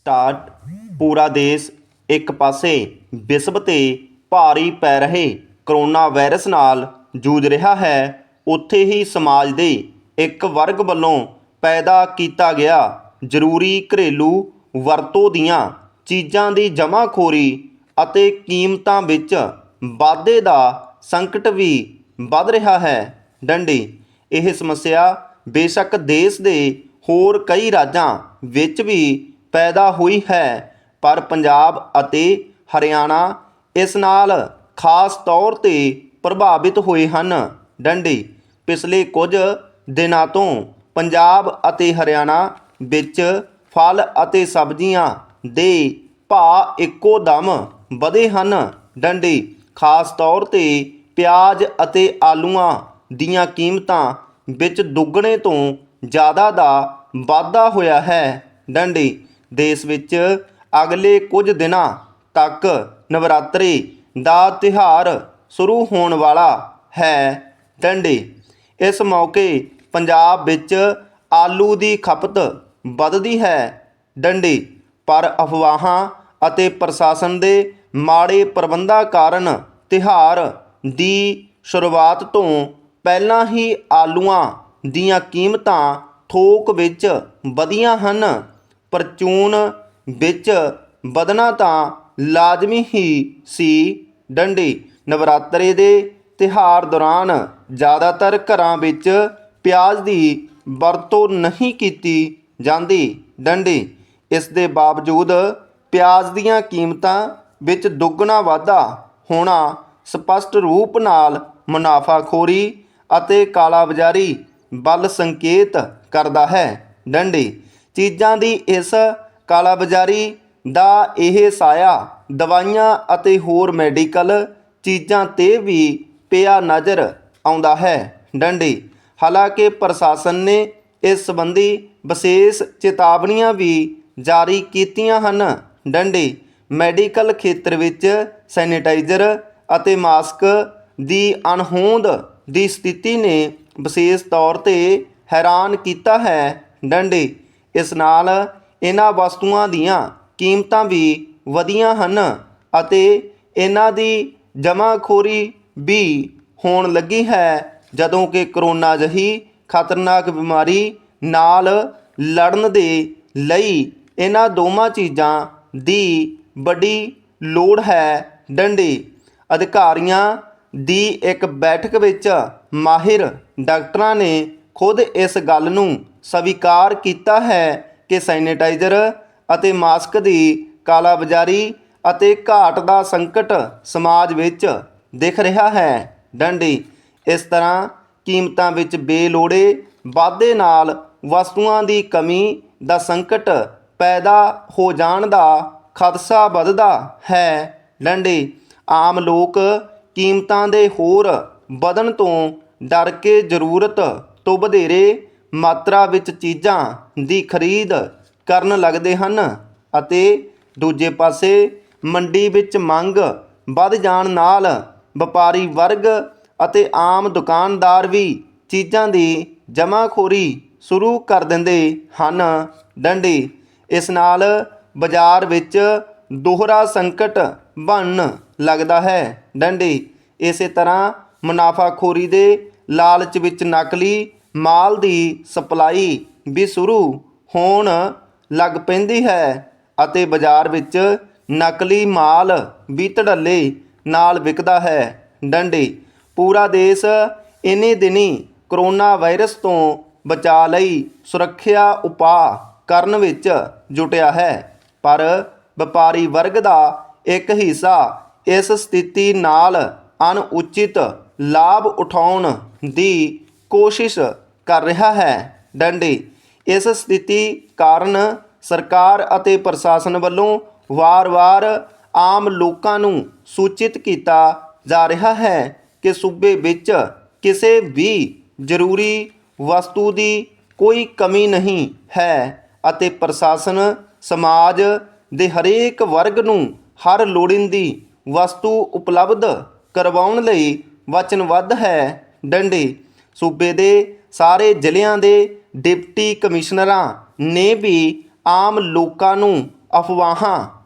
Start, ਪੂਰਾ ਦੇਸ਼ ਇੱਕ ਪਾਸੇ ਵਿਸ਼ਵ ਤੇ ਭਾਰੀ ਪੈ ਰਹੇ ਕਰੋਨਾ ਵਾਇਰਸ ਨਾਲ ਜੂਝ ਰਿਹਾ ਹੈ, ਉੱਥੇ ਹੀ ਸਮਾਜ ਦੇ ਇੱਕ ਵਰਗ ਵੱਲੋਂ ਪੈਦਾ ਕੀਤਾ ਗਿਆ ਜ਼ਰੂਰੀ ਘਰੇਲੂ ਵਰਤੋਂ ਦੀਆਂ ਚੀਜ਼ਾਂ ਦੀ ਜਮ੍ਹਾਖੋਰੀ ਅਤੇ ਕੀਮਤਾਂ ਵਿੱਚ ਵਾਧੇ ਦਾ ਸੰਕਟ ਵੀ ਵੱਧ ਰਿਹਾ ਹੈ। ਡੰਡੀ, ਇਹ ਸਮੱਸਿਆ ਬੇਸ਼ੱਕ ਦੇਸ਼ ਦੇ ਹੋਰ ਕਈ ਰਾਜਾਂ ਵਿੱਚ ਵੀ ਪੈਦਾ ਹੋਈ ਹੈ। ਪਰ ਪੰਜਾਬ ਅਤੇ ਹਰਿਆਣਾ ਇਸ ਨਾਲ ਖਾਸ ਤੌਰ ਤੇ ਪ੍ਰਭਾਵਿਤ ਹੋਏ ਹਨ। ਡੰਡੀ, ਪਿਛਲੇ ਕੁਝ ਦਿਨਾਂ ਤੋਂ ਪੰਜਾਬ ਅਤੇ ਹਰਿਆਣਾ ਵਿੱਚ ਫਲ ਅਤੇ ਸਬਜ਼ੀਆਂ ਦੇ ਭਾਅ ਇੱਕੋ ਦਮ ਵਧੇ ਹਨ। ਡੰਡੀ, ਖਾਸ ਤੌਰ ਤੇ ਪਿਆਜ਼ ਅਤੇ ਆਲੂਆਂ ਦੀਆਂ ਕੀਮਤਾਂ ਵਿੱਚ ਦੁੱਗਣੇ ਤੋਂ ਜ਼ਿਆਦਾ ਦਾ ਵਾਧਾ ਹੋਇਆ ਹੈ। ਡੰਡੀ ਦੇਸ਼ ਵਿੱਚ ਅਗਲੇ ਕੁਝ ਦਿਨਾਂ ਤੱਕ ਨਵਰਾਤਰੀ ਦਾ ਤਿਉਹਾਰ ਸ਼ੁਰੂ ਹੋਣ ਵਾਲਾ ਹੈ ਡੰਡੀ ਇਸ ਮੌਕੇ ਪੰਜਾਬ ਵਿੱਚ ਆਲੂ ਦੀ ਖਪਤ ਵੱਧਦੀ ਹੈ ਡੰਡੀ ਪਰ ਅਫਵਾਹਾਂ ਅਤੇ ਪ੍ਰਸ਼ਾਸਨ ਦੇ ਮਾੜੇ ਪ੍ਰਬੰਧਾਂ ਕਾਰਨ ਤਿਉਹਾਰ ਦੀ ਸ਼ੁਰੂਆਤ ਤੋਂ ਪਹਿਲਾਂ ਹੀ ਆਲੂਆਂ ਦੀਆਂ ਕੀਮਤਾਂ ਥੋਕ ਵਿੱਚ ਵਧੀਆਂ ਹਨ। ਪ੍ਰਚੂਨ ਵਿੱਚ ਵਧਣਾ ਤਾਂ ਲਾਜ਼ਮੀ ਹੀ ਸੀ ਡੰਡੀ। ਨਵਰਾਤਰੇ ਦੇ ਤਿਹਾਰ ਦੌਰਾਨ ਜ਼ਿਆਦਾਤਰ ਘਰਾਂ ਵਿੱਚ ਪਿਆਜ਼ ਦੀ ਵਰਤੋਂ ਨਹੀਂ ਕੀਤੀ ਜਾਂਦੀ। ਡੰਡੀ। ਇਸ ਦੇ ਬਾਵਜੂਦ ਪਿਆਜ਼ ਦੀਆਂ ਕੀਮਤਾਂ ਵਿੱਚ ਦੁੱਗਣਾ ਵਾਧਾ ਹੋਣਾ ਸਪਸ਼ਟ ਰੂਪ ਨਾਲ ਮੁਨਾਫਾਖੋਰੀ ਅਤੇ ਕਾਲਾਬਾਜ਼ਾਰੀ ਵੱਲ ਸੰਕੇਤ ਕਰਦਾ ਹੈ। ਡੰਡੀ। ਚੀਜ਼ਾਂ ਦੀ ਇਸ ਕਾਲਾਬਾਜ਼ਾਰੀ ਦਾ ਇਹ ਸਾਇਆ, ਦਵਾਈਆਂ ਅਤੇ ਹੋਰ ਮੈਡੀਕਲ ਚੀਜ਼ਾਂ ਤੇ ਵੀ ਪਿਆ ਨਜ਼ਰ ਆਉਂਦਾ ਹੈ। ਡੰਡੀ, ਹਾਲਾਂਕਿ ਪ੍ਰਸ਼ਾਸਨ ਨੇ ਇਸ ਸੰਬੰਧੀ ਵਿਸ਼ੇਸ਼ ਚੇਤਾਵਨੀਆਂ ਵੀ ਜਾਰੀ ਕੀਤੀਆਂ ਹਨ। ਡੰਡੀ, ਮੈਡੀਕਲ ਖੇਤਰ ਵਿੱਚ ਸੈਨੀਟਾਈਜ਼ਰ ਅਤੇ ਮਾਸਕ ਦੀ ਅਣਹੋਂਦ ਦੀ ਸਥਿਤੀ ਨੇ ਵਿਸ਼ੇਸ਼ ਤੌਰ ਤੇ ਹੈਰਾਨ ਕੀਤਾ ਹੈ। ਡੰਡੀ ਇਸ ਨਾਲ ਇਹਨਾਂ ਵਸਤੂਆਂ ਦੀਆਂ ਕੀਮਤਾਂ ਵੀ ਵਧੀਆਂ ਹਨ ਅਤੇ ਇਹਨਾਂ ਦੀ ਜਮ੍ਹਾਖੋਰੀ ਵੀ ਹੋਣ ਲੱਗੀ ਹੈ, ਜਦੋਂ ਕਿ ਕਰੋਨਾ ਜਿਹੀ ਖਤਰਨਾਕ ਬਿਮਾਰੀ ਨਾਲ ਲੜਨ ਦੇ ਲਈ ਇਹਨਾਂ ਦੋਵਾਂ ਚੀਜ਼ਾਂ ਦੀ ਵੱਡੀ ਲੋੜ ਹੈ। ਡੰਡੇ ਅਧਿਕਾਰੀਆਂ ਦੀ ਇੱਕ ਬੈਠਕ ਵਿੱਚ ਮਾਹਿਰ ਡਾਕਟਰਾਂ ਨੇ ਖੁਦ ਇਸ ਗੱਲ ਨੂੰ ਸਵੀਕਾਰ ਕੀਤਾ ਹੈ ਕਿ ਸੈਨੇਟਾਈਜ਼ਰ ਅਤੇ ਮਾਸਕ ਦੀ ਕਾਲਾਬਾਜ਼ਾਰੀ ਅਤੇ ਘਾਟ ਦਾ ਸੰਕਟ ਸਮਾਜ ਵਿੱਚ ਦਿਖ ਰਿਹਾ ਹੈ। ਡੰਡੀ, ਇਸ ਤਰ੍ਹਾਂ ਕੀਮਤਾਂ ਵਿੱਚ ਬੇਲੋੜੇ ਵਾਧੇ ਨਾਲ ਵਸਤੂਆਂ ਦੀ ਕਮੀ ਦਾ ਸੰਕਟ ਪੈਦਾ ਹੋ ਜਾਣ ਦਾ ਖਦਸ਼ਾ ਵੱਧਦਾ ਹੈ। ਡੰਡੀ, ਆਮ ਲੋਕ ਕੀਮਤਾਂ ਦੇ ਹੋਰ ਵਧਣ ਤੋਂ ਡਰ ਕੇ ਜ਼ਰੂਰਤ ਤੋਂ ਵਧੇਰੇ ਮਾਤਰਾ ਵਿੱਚ ਚੀਜ਼ਾਂ ਦੀ ਖਰੀਦ ਕਰਨ ਲੱਗਦੇ ਹਨ ਅਤੇ ਦੂਜੇ ਪਾਸੇ ਮੰਡੀ ਵਿੱਚ ਮੰਗ ਵੱਧ ਜਾਣ ਨਾਲ ਵਪਾਰੀ ਵਰਗ ਅਤੇ ਆਮ ਦੁਕਾਨਦਾਰ ਵੀ ਚੀਜ਼ਾਂ ਦੀ ਜਮ੍ਹਾਖੋਰੀ ਸ਼ੁਰੂ ਕਰ ਦਿੰਦੇ ਹਨ। ਡੰਡੀ, ਇਸ ਨਾਲ ਬਾਜ਼ਾਰ ਵਿੱਚ ਦੋਹਰਾ ਸੰਕਟ ਬਣਨ ਲੱਗਦਾ ਹੈ। ਡੰਡੀ, ਇਸੇ ਤਰ੍ਹਾਂ ਮੁਨਾਫਾਖੋਰੀ ਦੇ ਲਾਲਚ ਵਿੱਚ ਨਕਲੀ ਮਾਲ ਦੀ ਸਪਲਾਈ ਵੀ ਸ਼ੁਰੂ ਹੋਣ ਲੱਗ ਪੈਂਦੀ ਹੈ ਅਤੇ ਬਾਜ਼ਾਰ ਵਿੱਚ ਨਕਲੀ ਮਾਲ ਵੀ ਧੜੱਲੇ ਨਾਲ ਵਿਕਦਾ ਹੈ। ਡੰਡੀ, ਪੂਰਾ ਦੇਸ਼ ਇਨੇ ਦਿਨੀ ਕਰੋਨਾ ਵਾਇਰਸ ਤੋਂ ਬਚਾਅ ਲਈ ਸੁਰੱਖਿਆ ਉਪਾਅ ਕਰਨ ਵਿੱਚ ਜੁਟਿਆ ਹੈ, ਪਰ ਵਪਾਰੀ ਵਰਗ ਦਾ ਇੱਕ ਹਿੱਸਾ ਇਸ ਸਥਿਤੀ ਨਾਲ ਅਣਉਚਿਤ ਲਾਭ ਉਠਾਉਣ ਦੀ ਕੋਸ਼ਿਸ਼ ਕਰ ਰਿਹਾ ਹੈ। ਡੰਡੀ, ਇਸ ਸਥਿਤੀ ਕਾਰਨ ਸਰਕਾਰ ਅਤੇ ਪ੍ਰਸ਼ਾਸਨ ਵੱਲੋਂ ਵਾਰ-ਵਾਰ ਆਮ ਲੋਕਾਂ ਨੂੰ ਸੂਚਿਤ ਕੀਤਾ ਜਾ ਰਿਹਾ ਹੈ ਕਿ ਸੂਬੇ ਵਿੱਚ ਕਿਸੇ ਵੀ ਜ਼ਰੂਰੀ ਵਸਤੂ ਦੀ ਕੋਈ ਕਮੀ ਨਹੀਂ ਹੈ ਅਤੇ ਪ੍ਰਸ਼ਾਸਨ, ਸਮਾਜ ਦੇ ਹਰੇਕ ਵਰਗ ਨੂੰ ਹਰ ਲੋੜੀਂਦੀ ਵਸਤੂ ਉਪਲਬਧ ਕਰਵਾਉਣ ਲਈ ਵਚਨਬੱਧ ਹੈ। ਡੰਡੇ, ਸੂਬੇ ਦੇ ਸਾਰੇ ਜ਼ਿਲ੍ਹਿਆਂ ਦੇ ਡਿਪਟੀ ਕਮਿਸ਼ਨਰਾਂ ਨੇ ਵੀ ਆਮ ਲੋਕਾਂ ਨੂੰ ਅਫਵਾਹਾਂ